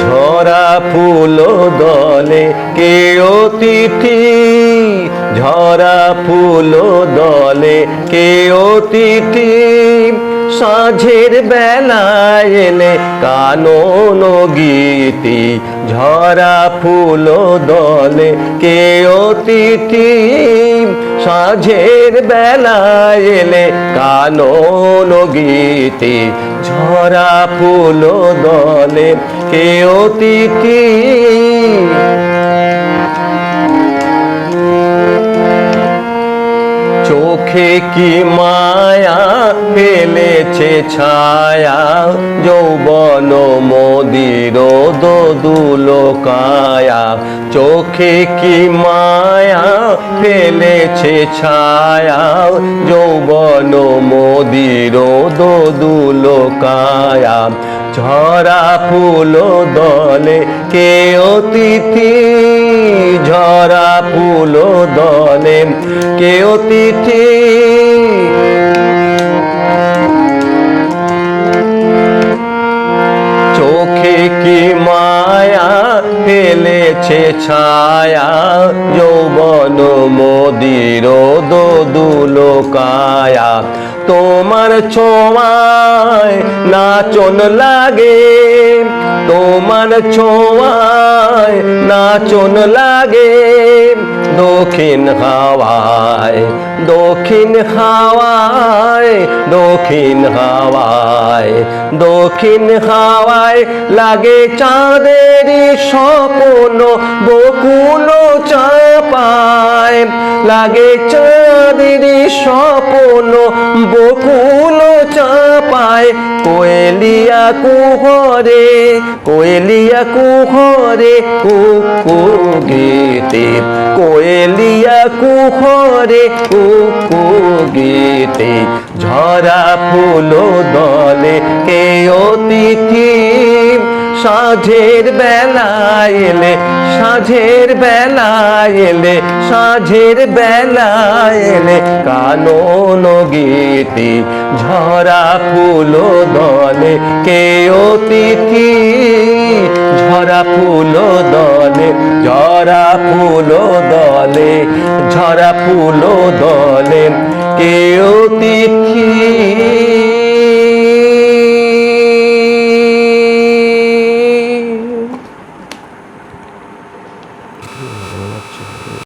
ঝরা ফুল দলে কে অতিথি ঝরা ফুল দলে কে অতিথি সাঁঝের বেলায় এলে কানন গীতি, ঝরা ফুল দলে কে অতিথি? সাঁঝের বেলায় এলে কানন গীতি, ঝরা ফুল দলে কে অতিথি? চোখে কি মায়া ফেলেছে ছায়া? যৌবন মদির দোদুল কায়া চোখে কি মায়া ফেলেছে ছায়া? যৌবন মদির দোদুল কায়া ঝরা ফুল দলে কে অতিথি? কে অতিথি চোখে কি মায়া ফেলেছে ছায়া? যৌবন মোদির দোদুল কায়া। তোমার ছোঁয়ায় নাচন লাগে। তোমার ছোঁয়ায় নাচন লাগে। দক্ষিণ হাওয়ায় দক্ষিণ হাওয়ায় দক্ষিণ হাওয়ায় দক্ষিণ হাওয়ায় লাগে চাঁদের স্বপ্ন, বকুল চাপায় লাগে চাঁদের স্বপ্ন বকুল চাপায়, কোয়েলিয়া কুহরে কোয়েলিয়া কুহরে, কুকু গীতে, কোয়েলিয়া কুহরে, কুকু গীতে, ঝরা ফুল দলে কে অতিথি সাঁঝের বেলা এলে, সাঁঝের বেলা এলে, সাঁঝের বেলা এলে কানন গীতি ঝরা ফুল দলে, কে অতিথি? ঝরা ফুল দলে, ঝরা ফুল দলে, ঝরা ফুল দলে, কে অতিথি?